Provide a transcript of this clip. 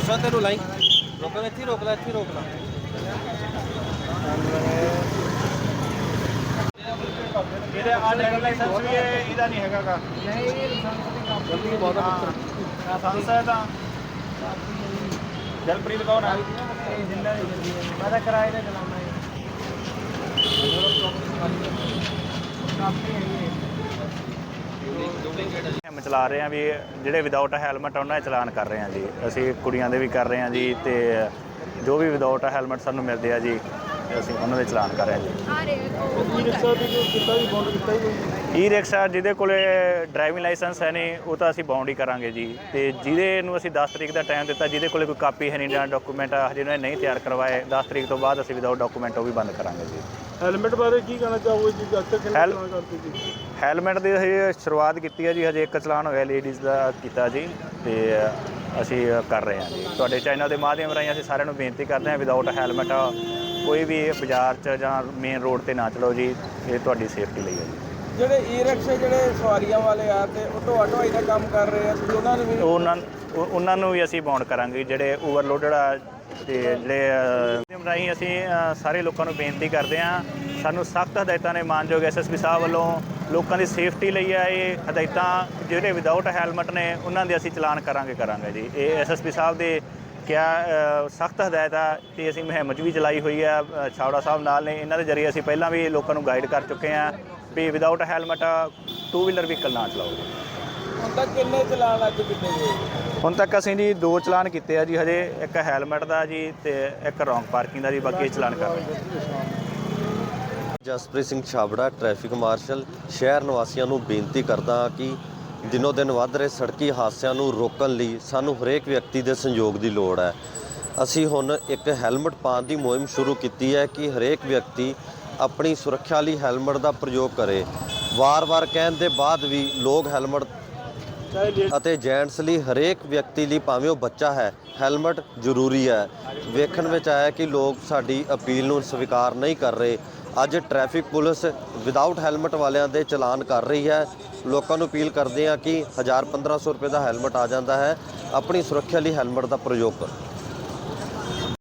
ਤੇ ਨੂੰ ਲਾਈ। ਰੋਕ ਲੈ ਇੱਥੇ ਰੋਕ ਲੈ ਇੱਥੇ ਰੋਕ ਲੈ ਇਹਦੇ ਆ ਡਰਾਈਵਰ ਲਾਇਸੈਂਸ ਵੀ ਇਹ- ਇਹਦਾ ਨਹੀਂ ਹੈਗਾਗਾ ਜਲਦੀ ਬਹੁਤ ਆ ਲਾਇਸੈਂਸ ਹੈ ਤਾਂ। ਜਲਪ੍ਰੀਤ ਕੌਣ ਹੈ। ਮੈਂ ਤਾਂ ਕਿਰਾਏ ਤੇ ਚਲਾਉਣਾ ਹੈ ਹਮ ਚਲਾ ਰਹੇ ਹਾਂ ਵੀ ਜਿਹੜੇ ਵਿਦਆਊਟ ਹੈਲਮਟ ਉਹਨਾਂ ਦੇ ਚਲਾਨ ਕਰ ਰਹੇ ਹਾਂ ਜੀ। ਅਸੀਂ ਕੁੜੀਆਂ ਦੇ ਵੀ ਕਰ ਰਹੇ ਹਾਂ ਜੀ ਤੇ ਜੋ ਵੀ ਵਿਦਆਊਟ ਹੈਲਮਟ ਸਾਨੂੰ ਮਿਲਦੇ ਆ ਜੀ, ਅਸੀਂ ਉਹਨਾਂ ਦੇ ਚਲਾਨ ਕਰ ਰਹੇ ਹਾਂ ਜੀ। ਈ ਰਿਕਸ਼ਾ ਜਿਹਦੇ ਕੋਲੇ ਡਰਾਈਵਿੰਗ ਲਾਇਸੈਂਸ ਹੈ ਨਹੀਂ, ਉਹ ਤਾਂ ਅਸੀਂ ਬਾਉਂਡ ਹੀ ਕਰਾਂਗੇ ਜੀ। ਤੇ ਜਿਹਦੇ ਨੂੰ ਅਸੀਂ 10 ਤਰੀਕ ਦਾ ਟਾਈਮ ਦਿੱਤਾ, ਜਿਹਦੇ ਕੋਲੇ ਕੋਈ ਕਾਪੀ ਹੈ ਨਹੀਂ ਜਾਂ ਡਾਕੂਮੈਂਟ ਹਜੇ ਉਹਨਾਂ ਨੇ ਨਹੀਂ ਤਿਆਰ ਕਰਵਾਏ 10 ਤਰੀਕ ਤੋਂ ਬਾਅਦ ਅਸੀਂ ਵਿਦਆਊਟ ਡਾਕੂਮੈਂਟ ਉਹ ਵੀ ਬੰਦ ਕਰਾਂਗੇ ਜੀ। ਹੈਲਮਟ ਬਾਰੇ ਕੀ ਕਹਿਣਾ ਚਾਹੋਗੇ ਜੀ? ਜਦ ਤੱਕ ਹੈਲ- ਕਰਦੇ ਜੀ ਹੈਲਮਟ ਦੀ ਅਸੀਂ ਸ਼ੁਰੂਆਤ ਕੀਤੀ ਹੈ ਜੀ ਹਜੇ ਇੱਕ ਚਲਾਨ ਹੋਇਆ ਲੇਡੀਜ਼ ਦਾ ਕੀਤਾ ਜੀ ਤੇ ਅਸੀਂ ਕਰ ਰਹੇ ਹਾਂ ਜੀ। ਤੁਹਾਡੇ ਚੈਨਲ ਦੇ ਮਾਧਿਅਮ ਰਾਹੀਂ ਅਸੀਂ ਸਾਰਿਆਂ ਨੂੰ ਬੇਨਤੀ ਕਰਦੇ ਹਾਂ ਵਿਦਆਊਟ ਹੈਲਮਟ ਕੋਈ ਵੀ ਬਾਜ਼ਾਰ 'ਚ ਜਾਂ ਮੇਨ ਰੋਡ ਤੇ ਨਾ ਚਲਾਓ ਜੀ ਇਹ ਤੁਹਾਡੀ ਸੇਫਟੀ ਲਈ ਹੈ ਜੀ। ਜਿਹੜੇ ਈ ਰਿਕਸ਼ੇ ਜਿਹੜੇ ਸਵਾਰੀਆਂ ਵਾਲੇ ਆ ਤੇ ਉਹ ਢੋਆ ਢੋਆਈ ਦਾ ਕੰਮ ਕਰ ਰਹੇ ਆ ਤੁਸੀਂ ਉਹਨਾਂ ਨੂੰ ਵੀ ਉਹਨਾਂ ਉਹ- ਉਹਨਾਂ ਨੂੰ ਵੀ ਅਸੀਂ ਬਾਉਂਡ ਕਰਾਂਗੇ ਜਿਹੜੇ ਓਵਰਲੋਡਡ ਆ ਤੇ ਜਿਹੜੇ ਰਾਹੀਂ ਅਸੀਂ ਸਾਰੇ ਲੋਕਾਂ ਨੂੰ ਬੇਨਤੀ ਕਰਦੇ ਹਾਂ, ਸਾਨੂੰ ਸਖਤ ਹਦਾਇਤਾਂ ਨੇ ਮਾਨਯੋਗ ਐਸਐਸਪੀ ਸਾਹਿਬ ਵੱਲੋਂ ਲੋਕਾਂ ਦੀ ਸੇਫਟੀ ਲਈ ਆ ਇਹ ਹਦਾਇਤਾਂ, ਜਿਹੜੇ ਵਿਦਆਊਟ ਹੈਲਮਟ ਨੇ, ਉਹਨਾਂ ਦੇ ਅਸੀਂ ਚਲਾਨ ਕਰਾਂਗੇ ਕਰਾਂਗੇ ਜੀ। ਇਹ ਐਸਐਸਪੀ ਸਾਹਿਬ ਦੇ ਕਿਆ ਸਖਤ ਹਦਾਇਤ ਆ ਤੇ ਅਸੀਂ ਮੁਹਿੰਮ 'ਚ ਵੀ ਚਲਾਈ ਹੋਈ ਆ ਛਾਵੜਾ ਸਾਹਿਬ ਨਾਲ ਨੇ। ਇਹਨਾਂ ਦੇ ਜ਼ਰੀਏ ਅਸੀਂ ਪਹਿਲਾਂ ਵੀ ਲੋਕਾਂ ਨੂੰ ਗਾਈਡ ਕਰ ਚੁੱਕੇ ਆ ਵੀ without helmet two wheeler vehicle ਨਾ ਚਲਾਓ। ਹੁਣ ਤੱਕ ਕਿੰਨੇ ਚਲਾਨ ਅੱਜ ਕਿੰਨੇ ਗਏ ਹੁਣ ਤੱਕ ਅਸੀਂ ਜੀ ਦੋ ਚਲਾਨ ਕੀਤੇ ਆ ਜੀ ਹਜੇ ਇੱਕ ਹੈਲਮਟ ਦਾ ਜੀ ਤੇ ਇੱਕ ਰੌਂਗ ਪਾਰਕਿੰਗ ਦਾ ਜੀ ਬਾਕੀ ਇਹ ਚਲਾਨ ਕਰ ਰਹੇ ਜਸਪ੍ਰੀਤ ਸਿੰਘ ਛਾਬੜਾ ਟ੍ਰੈਫਿਕ ਮਾਰਸ਼ਲ ਸ਼ਹਿਰ ਨਿਵਾਸੀਆਂ ਨੂੰ ਬੇਨਤੀ ਕਰਦਾ ਹਾਂ ਕਿ ਦਿਨੋ ਦਿਨ ਵੱਧ ਰਹੇ ਸੜਕੀ ਹਾਦਸਿਆਂ ਨੂੰ ਰੋਕਣ ਲਈ ਸਾਨੂੰ ਹਰੇਕ ਵਿਅਕਤੀ ਦੇ ਸੰਯੋਗ ਦੀ ਲੋੜ ਹੈ। ਅਸੀਂ ਹੁਣ ਇੱਕ ਹੈਲਮਟ ਪਾਉਣ ਦੀ ਮੁਹਿੰਮ ਸ਼ੁਰੂ ਕੀਤੀ ਹੈ ਕਿ ਹਰੇਕ ਵਿਅਕਤੀ ਆਪਣੀ ਸੁਰੱਖਿਆ ਲਈ ਹੈਲਮਟ ਦਾ ਪ੍ਰਯੋਗ ਕਰੇ। ਵਾਰ-ਵਾਰ ਕਹਿਣ ਦੇ ਬਾਅਦ ਵੀ ਲੋਕ ਹੈਲਮਟ ਅਤੇ ਜੈਂਟਸ ਲਈ ਹਰੇਕ ਵਿਅਕਤੀ ਲਈ ਭਾਵੇਂ ਉਹ ਬੱਚਾ ਹੈ, ਹੈਲਮਟ ਜ਼ਰੂਰੀ ਹੈ। ਵੇਖਣ ਵਿੱਚ ਆਇਆ ਕਿ ਲੋਕ ਸਾਡੀ ਅਪੀਲ ਨੂੰ ਸਵੀਕਾਰ ਨਹੀਂ ਕਰ ਰਹੇ। ਅੱਜ ਟ੍ਰੈਫਿਕ ਪੁਲਿਸ ਵਿਦਆਊਟ ਹੈਲਮਟ ਵਾਲਿਆਂ ਦੇ ਚਲਾਨ ਕਰ ਰਹੀ ਹੈ। ਲੋਕਾਂ ਨੂੰ ਅਪੀਲ ਕਰਦੇ ਹਾਂ ਕਿ 1000 1500 ਰੁਪਏ ਦਾ ਹੈਲਮਟ ਆ ਜਾਂਦਾ ਹੈ। ਆਪਣੀ ਸੁਰੱਖਿਆ ਲਈ ਹੈਲਮਟ ਦਾ ਪ੍ਰਯੋਗ ਕਰੋ।